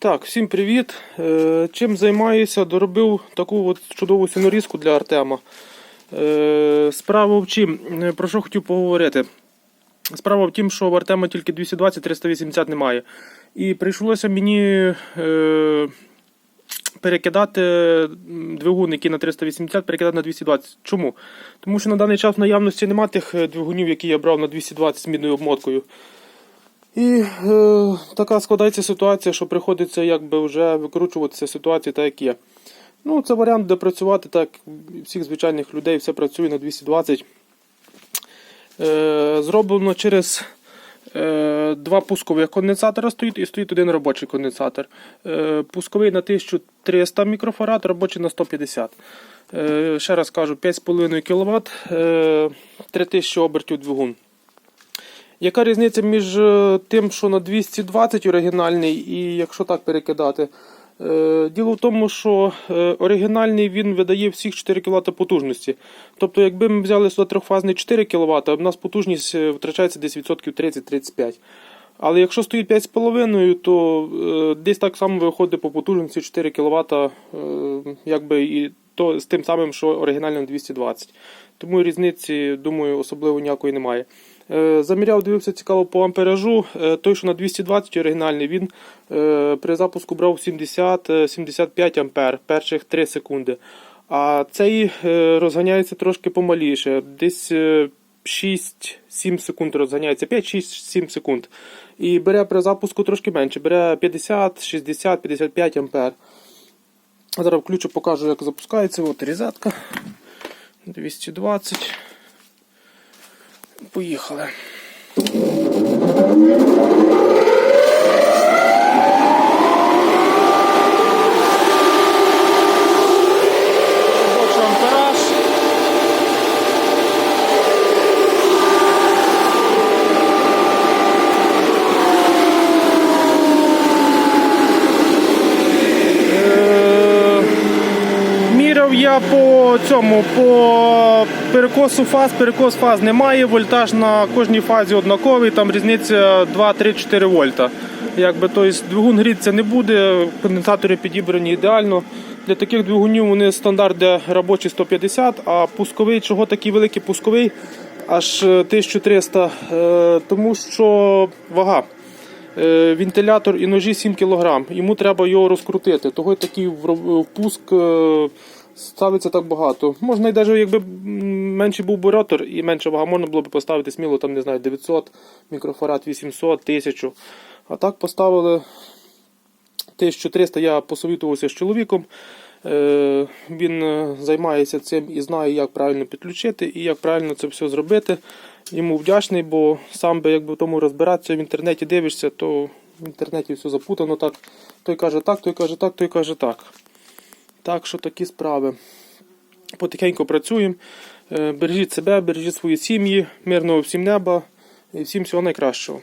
Так, всім привіт. Е, Чим займаюся? Доробив таку от чудову сінорізку для Артема. Е, Справа в чим, Е, про що хотів поговорити. Справа в тім, що в Артема тільки 220-380 немає. І прийшлося мені перекидати двигун, який на 380, перекидати на 220. Чому? Тому що на даний час в наявності немає тих двигунів, які я брав на 220 з мідною обмоткою. І е, така складається ситуація, що приходиться якби вже викручуватися ситуації так, як є. Ну, це варіант, де працювати так, всіх звичайних людей все працює на 220. Е, зроблено через е, два пускових конденсатора стоїть і стоїть один робочий конденсатор. Е, пусковий на 1300 мікрофарад, робочий на 150. Е, ще раз кажу, 5,5 кВт, е, 3000 обертів двигун. Яка різниця між е, тим, що на 220 оригінальний, і якщо так перекидати? Е, Діло в тому, що е, оригінальний він видає всіх 4 кВт потужності. Тобто, якби ми взяли сюди трьохфазний 4 кВт, у нас потужність втрачається десь відсотків 30-35. Але якщо стоїть 5,5, то десь так само виходить по потужності 4 кВт, якби і то з тим самим, що оригінально 220. Тому різниці, думаю, особливо ніякої немає. Е, Заміряв, дивився цікаво по амперажу. Е, Той, що на 220 оригінальний, він е, при запуску брав 70-75 ампер перших 3 секунди. А цей розганяється трошки помаліше, десь е, 6-7 секунд розганяється, 5-6-7 секунд. І бере при запуску трошки менше, бере 50, 60, 55 ампер. Зараз включу, покажу, як запускається. От різетка. 220. Поїхали. Міряв я по цьому, по перекосу фаз, перекос фаз немає, вольтаж на кожній фазі однаковий, там різниця 2-3-4 вольта. Якби, тобто, двигун грітися не буде, конденсатори підібрані ідеально. Для таких двигунів вони стандарт де робочий 150, а пусковий, чого такий великий пусковий, аж е, 1300, е, тому що вага. Е, Вентилятор і ножі 7 кг. Йому треба його розкрутити. Того такий впуск е, ставиться так багато. Можна і навіть якби менший був би ротор і менша вага, можна було б поставити сміло там, не знаю, 900 мікрофарад, 800, 1000. А так поставили 1300. Я посовітувався з чоловіком. Е, Він е, займається цим і знає, як правильно підключити і як правильно це все зробити. Йому вдячний, бо сам би якби тому розбиратися в інтернеті дивишся, то в інтернеті все запутано так. Той каже так, той каже так, той каже так. Так що такі справи. Потихеньку працюємо. Е, Бережіть себе, бережіть свої сім'ї, мирного всім неба і всім всього найкращого.